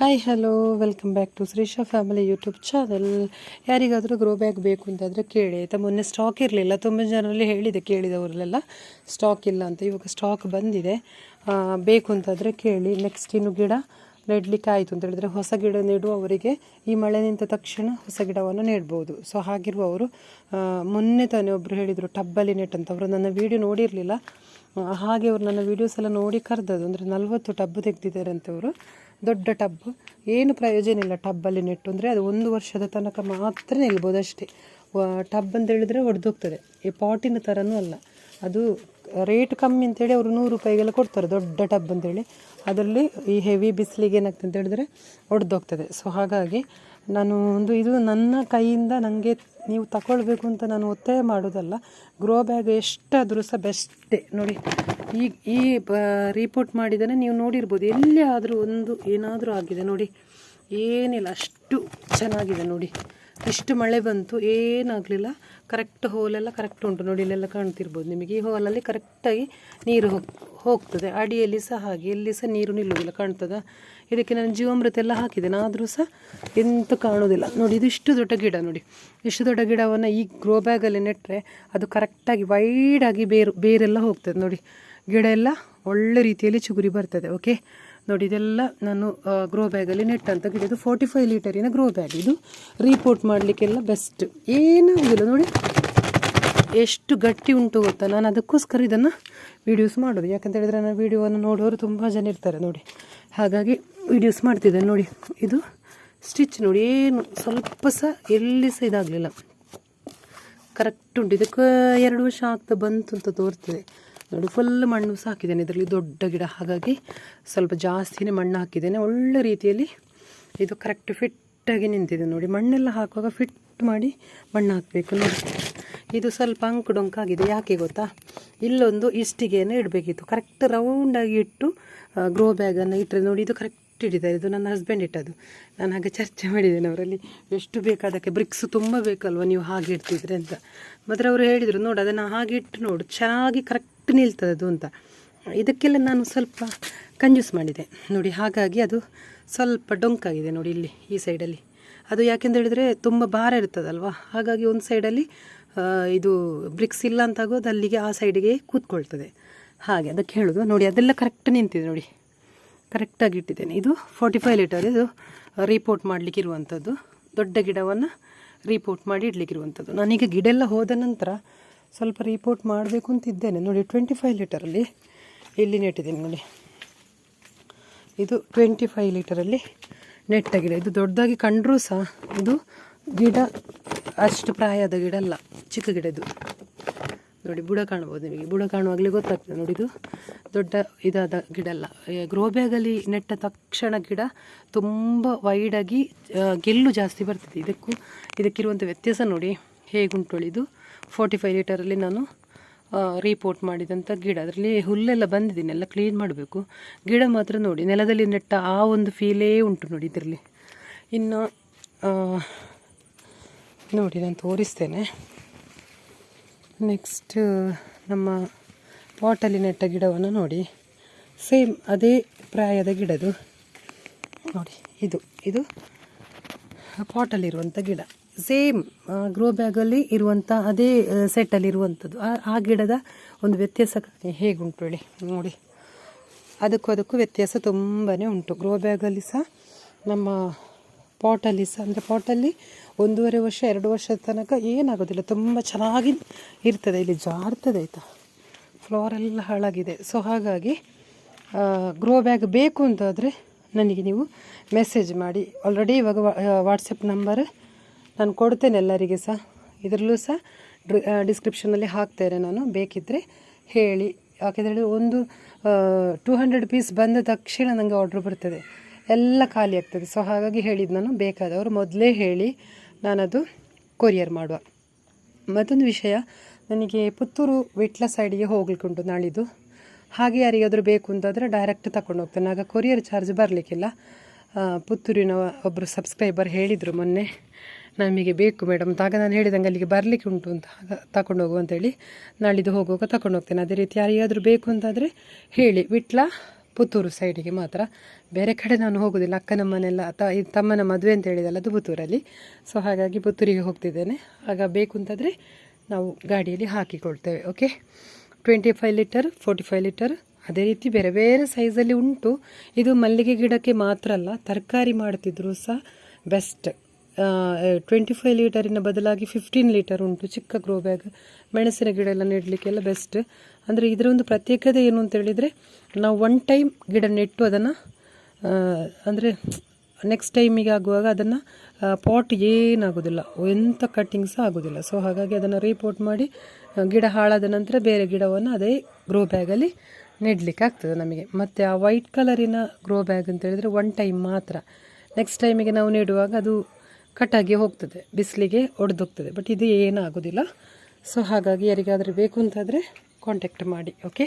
Hi hello welcome back to Shrisha family YouTube channel ಯಾರಿಗಾದರೂ grow bag ಬೇಕು ಅಂತಂದರೆ ಕೇಳಿ, ಆಯಿತಾ? ಮೊನ್ನೆ ಸ್ಟಾಕ್ ಇರಲಿಲ್ಲ. ತುಂಬ ಜನರಲ್ಲಿ ಹೇಳಿದೆ, ಕೇಳಿದವರಲ್ಲೆಲ್ಲ ಸ್ಟಾಕ್ ಇಲ್ಲ ಅಂತ. ಇವಾಗ ಸ್ಟಾಕ್ ಬಂದಿದೆ. ಬೇಕು ಅಂತಂದರೆ ಕೇಳಿ. ನೆಕ್ಸ್ಟ್ ಇನ್ನು ಗಿಡ ನೆಡಲಿಕ್ಕೆ ಆಯಿತು ಅಂತ ಹೇಳಿದರೆ ಹೊಸ ಗಿಡ ನೆಡುವವರಿಗೆ ಈ ಮಳೆ ನಿಂತ ತಕ್ಷಣ ಹೊಸ ಗಿಡವನ್ನು ನೆಡ್ಬೋದು. ಸೊ ಹಾಗಿರುವವರು ಮೊನ್ನೆ ತಾನೇ ಒಬ್ಬರು ಹೇಳಿದರು ಟಬ್ಬಲ್ಲಿ ನೆಟ್ ಅಂತ. ಅವರು ನನ್ನ ವೀಡಿಯೋ ನೋಡಿರಲಿಲ್ಲ. ಹಾಗೆ ಅವರು ನನ್ನ ವೀಡಿಯೋಸ್ ಎಲ್ಲ ನೋಡಿ ಕರೆದದು ಅಂದರೆ ನಲ್ವತ್ತು ಟಬ್ ತೆಗೆದಿದ್ದಾರೆ ಅವರು ದೊಡ್ಡ ಟಬ್. ಏನು ಪ್ರಯೋಜನ ಇಲ್ಲ ಟಬ್ಬಲ್ಲಿ ನೆಟ್ಟು. ಅಂದರೆ ಅದು ಒಂದು ವರ್ಷದ ತನಕ ಮಾತ್ರ ನಿಲ್ಬೋದು ಅಷ್ಟೇ. ಟಬ್ ಅಂತ ಹೇಳಿದ್ರೆ ಒಡೆದೋಗ್ತದೆ ಈ ಪಾಟಿನ ಥರನೂ ಅಲ್ಲ. ಅದು ರೇಟ್ ಕಮ್ಮಿ ಅಂತೇಳಿ ಅವರು ನೂರು ರೂಪಾಯಿಗೆಲ್ಲ ಕೊಡ್ತಾರೆ, ದೊಡ್ಡ ಟಬ್ ಅಂತೇಳಿ. ಅದರಲ್ಲಿ ಈ ಹೆವಿ ಬಿಸಿಲಿಗೆ ಏನಾಗ್ತದೆ ಅಂತ ಹೇಳಿದ್ರೆ ಒಡೆದೋಗ್ತದೆ ಸೊ ಹಾಗಾಗಿ ನಾನು ಒಂದು ಇದು ನನ್ನ ಕೈಯಿಂದ ನನಗೆ ನೀವು ತಗೊಳ್ಬೇಕು ಅಂತ ನಾನು ಒತ್ತಾಯ ಮಾಡೋದಲ್ಲ ಗ್ರೋ ಬ್ಯಾಗ್ ಎಷ್ಟಾದರೂ ಸಹ ಬೆಸ್ಟೇ ನೋಡಿ, ಈ ಈ ರಿಪೋರ್ಟ್ ಮಾಡಿದರೆ ನೀವು ನೋಡಿರ್ಬೋದು. ಎಲ್ಲಿ ಆದರೂ ಒಂದು ಏನಾದರೂ ಆಗಿದೆ ನೋಡಿ. ಏನಿಲ್ಲ, ಅಷ್ಟು ಚೆನ್ನಾಗಿದೆ ನೋಡಿ. ಇಷ್ಟು ಮಳೆ ಬಂತು, ಏನಾಗಲಿಲ್ಲ. ಕರೆಕ್ಟ್ ಹೋಲೆಲ್ಲ ಕರೆಕ್ಟ್ ಉಂಟು. ನೋಡಿ, ಇಲ್ಲೆಲ್ಲ ಕಾಣ್ತಿರ್ಬೋದು ನಿಮಗೆ. ಈ ಹೋಲಲ್ಲಿ ಕರೆಕ್ಟಾಗಿ ನೀರು ಹೋಗಿ, ಹೋಗ್ತದೆ. ಅಡಿಯಲ್ಲಿ ಸಹ ಹಾಗೆ. ಎಲ್ಲಿ ಸಹ ನೀರು ನಿಲ್ಲುವುದಿಲ್ಲ, ಕಾಣ್ತದ? ಇದಕ್ಕೆ ನಾನು ಜೀವಾಮೃತ ಎಲ್ಲ ಹಾಕಿದ್ದೇನೆ. ಆದರೂ ಸಹ ಎಂತ ಕಾಣೋದಿಲ್ಲ ನೋಡಿ, ಇದು ಇಷ್ಟು ದೊಡ್ಡ ಗಿಡ ನೋಡಿ. ಇಷ್ಟು ದೊಡ್ಡ ಗಿಡವನ್ನು ಈ ಗ್ರೋ ಬ್ಯಾಗಲ್ಲಿ ನೆಟ್ಟರೆ ಅದು ಕರೆಕ್ಟಾಗಿ ವೈಡಾಗಿ ಬೇರು, ಬೇರೆಲ್ಲ ಹೋಗ್ತದೆ ನೋಡಿ. ಗಿಡ ಎಲ್ಲ ಒಳ್ಳೆ ರೀತಿಯಲ್ಲಿ ಚಿಗುರಿ ಬರ್ತದೆ ಓಕೆ ನೋಡಿ, ಇದೆಲ್ಲ ನಾನು ಗ್ರೋ ಬ್ಯಾಗಲ್ಲಿ ನೆಟ್ಟಂತ ಗಿಡ ಇದು ಫೋರ್ಟಿ ಫೈವ್ ಲೀಟರಿನ ಗ್ರೋ ಬ್ಯಾಗ್ ಇದು ರೀಪೋರ್ಟ್ ಮಾಡಲಿಕ್ಕೆಲ್ಲ ಬೆಸ್ಟ್ ಏನೂ ಆಗಿಲ್ಲ. ನೋಡಿ, ಎಷ್ಟು ಗಟ್ಟಿ ಉಂಟು ಗೊತ್ತಾ? ನಾನು ಅದಕ್ಕೋಸ್ಕರ ಇದನ್ನು ವೀಡಿಯೋಸ್ ಮಾಡೋದು. ಯಾಕಂತ ಹೇಳಿದರೆ ನಾನು ವೀಡಿಯೋವನ್ನು ನೋಡೋರು ತುಂಬ ಜನ ಇರ್ತಾರೆ ನೋಡಿ. ಹಾಗಾಗಿ ವೀಡಿಯೋಸ್ ಮಾಡ್ತಿದ್ದೆ ನೋಡಿ. ಇದು ಸ್ಟಿಚ್ ನೋಡಿ. ಏನು ಸ್ವಲ್ಪ ಸಹ ಎಲ್ಲಿ ಸಹ ಇದಾಗಲಿಲ್ಲ. ಕರೆಕ್ಟ್ ಉಂಟು. ಇದಕ್ಕೆ ಎರಡು ವರ್ಷ ಆಗ್ತಾ ಬಂತು ಅಂತ ತೋರ್ತದೆ. ನೋಡಿ ಫುಲ್ ಮಣ್ಣು ಸಹ ಹಾಕಿದ್ದೇನೆ. ಇದರಲ್ಲಿ ದೊಡ್ಡ ಗಿಡ. ಹಾಗಾಗಿ ಸ್ವಲ್ಪ ಜಾಸ್ತಿನೇ ಮಣ್ಣು ಹಾಕಿದ್ದೇನೆ. ಒಳ್ಳೆ ರೀತಿಯಲ್ಲಿ ಇದು ಕರೆಕ್ಟ್ ಫಿಟ್ಟಾಗಿ ನಿಂತಿದೆ ನೋಡಿ. ಮಣ್ಣೆಲ್ಲ ಹಾಕುವಾಗ ಫಿಟ್ ಮಾಡಿ ಮಣ್ಣು ಹಾಕಬೇಕು ನೋಡಿ. ಇದು ಸ್ವಲ್ಪ ಅಂಕು ಡೊಂಕಾಗಿದೆ ಯಾಕೆ ಗೊತ್ತಾ? ಇಲ್ಲೊಂದು ಇಷ್ಟಿಗೆಯನ್ನು ಇಡಬೇಕಿತ್ತು. ಕರೆಕ್ಟ್ ರೌಂಡಾಗಿ ಇಟ್ಟು ಗ್ರೋ ಬ್ಯಾಗನ್ನು ಇಟ್ಟರೆ ನೋಡಿ, ಇದು ಕರೆಕ್ಟ್ ಇಟ್ಟಿದ್ದಾರೆ ಇದು ನನ್ನ ಹಸ್ಬೆಂಡ್ ಇಟ್ಟದು ನಾನು ಹಾಗೆ ಚರ್ಚೆ ಮಾಡಿದ್ದೇನೆ ಅವರಲ್ಲಿ. ಎಷ್ಟು ಬೇಕಾದಕ್ಕೆ ಬ್ರಿಕ್ಸ್ ತುಂಬ ಬೇಕಲ್ವ ನೀವು ಹಾಗೆ ಇಡ್ತಿದ್ರೆ ಅಂತ. ಮಾತ್ರ ಅವರು ಹೇಳಿದರು, ನೋಡು, ಅದನ್ನು ಹಾಗೆ ಇಟ್ಟು ನೋಡು. ಚೆನ್ನಾಗಿ ಕರೆಕ್ಟ್ ನಿಲ್ತದೆ ನಿಲ್ತದದು ಅಂತ. ಇದಕ್ಕೆಲ್ಲ ನಾನು ಸ್ವಲ್ಪ ಕಂಜೂಸ್ ಮಾಡಿದೆ. ನೋಡಿ, ಹಾಗಾಗಿ ಅದು ಸ್ವಲ್ಪ ಡೊಂಕಾಗಿದೆ ನೋಡಿ ಇಲ್ಲಿ, ಈ ಸೈಡಲ್ಲಿ. ಅದು ಯಾಕೆಂತ ಹೇಳಿದರೆ ತುಂಬ ಭಾರ ಇರ್ತದಲ್ವ? ಹಾಗಾಗಿ ಒಂದು ಸೈಡಲ್ಲಿ ಇದು ಬ್ರಿಕ್ಸ್ ಇಲ್ಲ ಅಂತಾಗೋ ಅದು ಅಲ್ಲಿಗೆ ಆ ಸೈಡಿಗೆ ಕೂತ್ಕೊಳ್ತದೆ. ಹಾಗೆ, ಅದಕ್ಕೆ ಹೇಳೋದು, ನೋಡಿ, ಅದೆಲ್ಲ ಕರೆಕ್ಟ್ ನಿಂತಿದೆ ನೋಡಿ. ಕರೆಕ್ಟಾಗಿ ಇಟ್ಟಿದ್ದೇನೆ. ಇದು ಫೋರ್ಟಿ ಫೈವ್ ಲೀಟರ್ ಇದು ರಿಪೋರ್ಟ್ ಮಾಡಲಿಕ್ಕೆ ಇರುವಂಥದ್ದು ದೊಡ್ಡ ಗಿಡವನ್ನು ರಿಪೋರ್ಟ್ ಮಾಡಿ ಇಡಲಿಕ್ಕಿರುವಂಥದ್ದು ನಾನೀಗ ಗಿಡ ಎಲ್ಲ ಹೋದ ನಂತರ ಸ್ವಲ್ಪ ರಿಪೋರ್ಟ್ ಮಾಡಬೇಕು ಅಂತಿದ್ದೇನೆ ನೋಡಿ ಟ್ವೆಂಟಿ ಫೈವ್ ಲೀಟರಲ್ಲಿ ಇಲ್ಲಿ ನೆಟ್ಟಿದ್ದೀನಿ ನೋಡಿ. ಇದು ಟ್ವೆಂಟಿ ಫೈವ್ ಲೀಟರಲ್ಲಿ ನೆಟ್ಟಾಗಿದೆ ಇದು ದೊಡ್ಡದಾಗಿ ಕಂಡರೂ ಸಹ ಇದು ಗಿಡ, ಅಷ್ಟು ಪ್ರಾಯದ ಗಿಡ ಅಲ್ಲ, ಚಿಕ್ಕ ಗಿಡ ಇದು. ನೋಡಿ, ಬುಡ ಕಾಣ್ಬೋದು ನಿಮಗೆ. ಬುಡ ಕಾಣುವಾಗಲೇ ಗೊತ್ತಾಗ್ತದೆ. ನೋಡಿ, ಇದು ದೊಡ್ಡ ಇದಾದ ಗಿಡ ಅಲ್ಲ. ಗ್ರೋ ಬ್ಯಾಗಲ್ಲಿ ನೆಟ್ಟ ತಕ್ಷಣ ಗಿಡ ತುಂಬ ವೈಡಾಗಿ ಗೆಲ್ಲು ಜಾಸ್ತಿ ಬರ್ತದೆ. ಇದಕ್ಕೂ ಇದಕ್ಕಿರುವಂಥ ವ್ಯತ್ಯಾಸ ನೋಡಿ. ಹೇಗುಂಟು ಇದು ಫೋರ್ಟಿ ಫೈವ್ ಲೀಟರಲ್ಲಿ ನಾನು ರೀಪೋರ್ಟ್ ಮಾಡಿದಂಥ ಗಿಡ. ಅದರಲ್ಲಿ ಹುಲ್ಲೆಲ್ಲ ಬಂದಿದ್ದೀನಿ ಎಲ್ಲ ಕ್ಲೀನ್ ಮಾಡಬೇಕು. ಗಿಡ ಮಾತ್ರ ನೋಡಿ, ನೆಲದಲ್ಲಿ ನೆಟ್ಟ ಆ ಒಂದು ಫೀಲೇ ಉಂಟು ನೋಡಿ ಇದರಲ್ಲಿ. ಇನ್ನು ನೋಡಿ, ನಾನು ತೋರಿಸ್ತೇನೆ. ನೆಕ್ಸ್ಟ್ ನಮ್ಮ ಪಾಟಲ್ಲಿ ನೆಟ್ಟ ಗಿಡವನ್ನು ನೋಡಿ. ಸೇಮ್ ಅದೇ ಪ್ರಾಯದ ಗಿಡದು. ನೋಡಿ, ಇದು ಇದು ಪಾಟಲ್ಲಿರುವಂಥ ಗಿಡ. ಸೇಮ್ ಗ್ರೋ ಬ್ಯಾಗಲ್ಲಿ ಇರುವಂಥ ಅದೇ ಸೆಟ್ಟಲ್ಲಿ ಇರುವಂಥದ್ದು ಆ- ಗಿಡದ ಒಂದು ವ್ಯತ್ಯಾಸ ಹೇಗುಂಟು ಹೇಳಿ, ನೋಡಿ. ಅದಕ್ಕೂ ಅದಕ್ಕೂ ವ್ಯತ್ಯಾಸ ತುಂಬಾ ಉಂಟು. ಗ್ರೋ ಬ್ಯಾಗಲ್ಲಿ ಸಹ, ನಮ್ಮ ಪಾಟಲ್ಲಿ ಸಹ, ಅಂದರೆ ಪಾಟಲ್ಲಿ ಒಂದೂವರೆ ವರ್ಷ, ಎರಡು ವರ್ಷದ ತನಕ ಏನಾಗೋದಿಲ್ಲ. ತುಂಬ ಚೆನ್ನಾಗಿ ಇರ್ತದೆ, ಇಲ್ಲಿ ಜಾರ್ತದೆ ಆಯಿತಾ. ಫ್ಲೋರೆಲ್ಲ ಹಾಳಾಗಿದೆ. ಸೊ ಹಾಗಾಗಿ ಗ್ರೋ ಬ್ಯಾಗ್ ಬೇಕು ಅಂತಾದರೆ ನನಗೆ ನೀವು ಮೆಸೇಜ್ ಮಾಡಿ. ಆಲ್ರೆಡಿ ಇವಾಗ ವಾಟ್ಸಪ್ ನಂಬರ್ ನಾನು ಕೊಡ್ತೇನೆ ಎಲ್ಲರಿಗೆ ಸಹ. ಇದರಲ್ಲೂ ಸಹ ಡಿಸ್ಕ್ರಿಪ್ಷನಲ್ಲಿ ಹಾಕ್ತೇನೆ ನಾನು. ಬೇಕಿದ್ದರೆ ಹೇಳಿ. ಯಾಕೆಂದರೆ ಒಂದು ಟೂ ಹಂಡ್ರೆಡ್ ಪೀಸ್ ಬಂದ ತಕ್ಷಣ ನನಗೆ ಆರ್ಡ್ರ್ ಬರ್ತದೆ. ಎಲ್ಲ ಖಾಲಿ ಆಗ್ತದೆ. ಸೊ ಹಾಗಾಗಿ ಹೇಳಿದ್ದು ನಾನು ಬೇಕಾದವರು ಮೊದಲೇ ಹೇಳಿ ನಾನದು ಕೊರಿಯರ್ ಮಾಡುವ. ಮತ್ತೊಂದು ವಿಷಯ, ನನಗೆ ಪುತ್ತೂರು ವಿಟ್ಲ ಸೈಡಿಗೆ ಹೋಗ್ಲಿಕ್ಕುಂಟು ನಾಳಿದು. ಹಾಗೆ ಯಾರಿಗಾದರೂ ಬೇಕು ಅಂತಾದರೆ ಡೈರೆಕ್ಟ್ ತಗೊಂಡು ಹೋಗ್ತೇನೆ. ಆಗ ಕೊರಿಯರ್ ಚಾರ್ಜ್ ಬರಲಿಕ್ಕಿಲ್ಲ. ಪುತ್ತೂರಿನ ಒಬ್ಬರು ಸಬ್ಸ್ಕ್ರೈಬರ್ ಹೇಳಿದರು ಮೊನ್ನೆ. ನಮಗೆ ಬೇಕು ಮೇಡಮ್, ಆಗ ನಾನು ಹೇಳಿದಂಗೆ ಅಲ್ಲಿಗೆ ಬರಲಿಕ್ಕೆ ಉಂಟು ಅಂತ ತಗೊಂಡು ಹೋಗು ಅಂತೇಳಿ ನಾಳಿದ್ದು ಹೋಗುವಾಗ ತಗೊಂಡು ಹೋಗ್ತೇನೆ. ಅದೇ ರೀತಿ ಯಾರಿಗಾದರೂ ಬೇಕು ಅಂತಾದರೆ ಹೇಳಿ. ವಿಟ್ಲ, ಪುತ್ತೂರು ಸೈಡಿಗೆ ಮಾತ್ರ. ಬೇರೆ ಕಡೆ ನಾನು ಹೋಗೋದಿಲ್ಲ. ಅಕ್ಕನ ಮನೆಲ್ಲ ತ ತಮ್ಮನ ಮದುವೆ ಅಂತ ಹೇಳಿದಲ್ಲ, ಅದು ಪುತ್ತೂರಲ್ಲಿ. ಸೊ ಹಾಗಾಗಿ ಪುತ್ತೂರಿಗೆ ಹೋಗ್ತಿದ್ದೇನೆ. ಆಗ ಬೇಕು ಅಂತಾದರೆ ನಾವು ಗಾಡಿಯಲ್ಲಿ ಹಾಕಿಕೊಳ್ತೇವೆ okay twenty five litre forty five litre ಅದೇ ರೀತಿ ಬೇರೆ ಬೇರೆ ಸೈಜಲ್ಲಿ ಉಂಟು. ಇದು ಮಲ್ಲಿಗೆ ಗಿಡಕ್ಕೆ ಮಾತ್ರ ಅಲ್ಲ, ತರಕಾರಿ ಮಾಡ್ತಿದ್ರು ಸಹ ಬೆಸ್ಟ್ ಟ್ವೆಂಟಿ ಫೈವ್ ಲೀಟರಿನ ಬದಲಾಗಿ ಫಿಫ್ಟೀನ್ ಲೀಟರ್ ಉಂಟು ಚಿಕ್ಕ ಗ್ರೋ ಬ್ಯಾಗ್ ಮೆಣಸಿನ ಗಿಡ ಎಲ್ಲ ನೆಡಲಿಕ್ಕೆಲ್ಲ ಬೆಸ್ಟ್ ಅಂದರೆ ಇದರ ಒಂದು ಪ್ರತ್ಯೇಕತೆ ಏನು ಅಂತ ಹೇಳಿದರೆ, ನಾವು ಒನ್ ಟೈಮ್ ಗಿಡ ನೆಟ್ಟು ಅದನ್ನು ಅಂದರೆ ನೆಕ್ಸ್ಟ್ ಟೈಮಿಗೆ ಆಗುವಾಗ ಅದನ್ನು ಪಾಟ್ ಏನಾಗೋದಿಲ್ಲ. ಎಂಥ ಕಟ್ಟಿಂಗ್ ಆಗೋದಿಲ್ಲ. ಸೊ ಹಾಗಾಗಿ ಅದನ್ನು ರೀಪೋರ್ಟ್ ಮಾಡಿ ಗಿಡ ಹಾಳಾದ ನಂತರ ಬೇರೆ ಗಿಡವನ್ನು ಅದೇ ಗ್ರೋ ಬ್ಯಾಗಲ್ಲಿ ನೆಡಲಿಕ್ಕೆ ಆಗ್ತದೆ ನಮಗೆ. ಮತ್ತು ಆ ವೈಟ್ ಕಲರಿನ ಗ್ರೋ ಬ್ಯಾಗ್ ಅಂತ ಹೇಳಿದರೆ ಒನ್ ಟೈಮ್ ಮಾತ್ರ. ನೆಕ್ಸ್ಟ್ ಟೈಮಿಗೆ ನಾವು ನೆಡುವಾಗ ಅದು ಕಟ್ಟಾಗಿ ಹೋಗ್ತದೆ, ಬಿಸಿಲಿಗೆ ಒಡೆದೋಗ್ತದೆ ಬಟ್ ಇದು ಏನೂ ಆಗೋದಿಲ್ಲ ಸೊ ಹಾಗಾಗಿ ಯಾರಿಗಾದರೂ ಬೇಕು ಅಂತಾದರೆ ಕಾಂಟ್ಯಾಕ್ಟ್ ಮಾಡಿ ಓಕೆ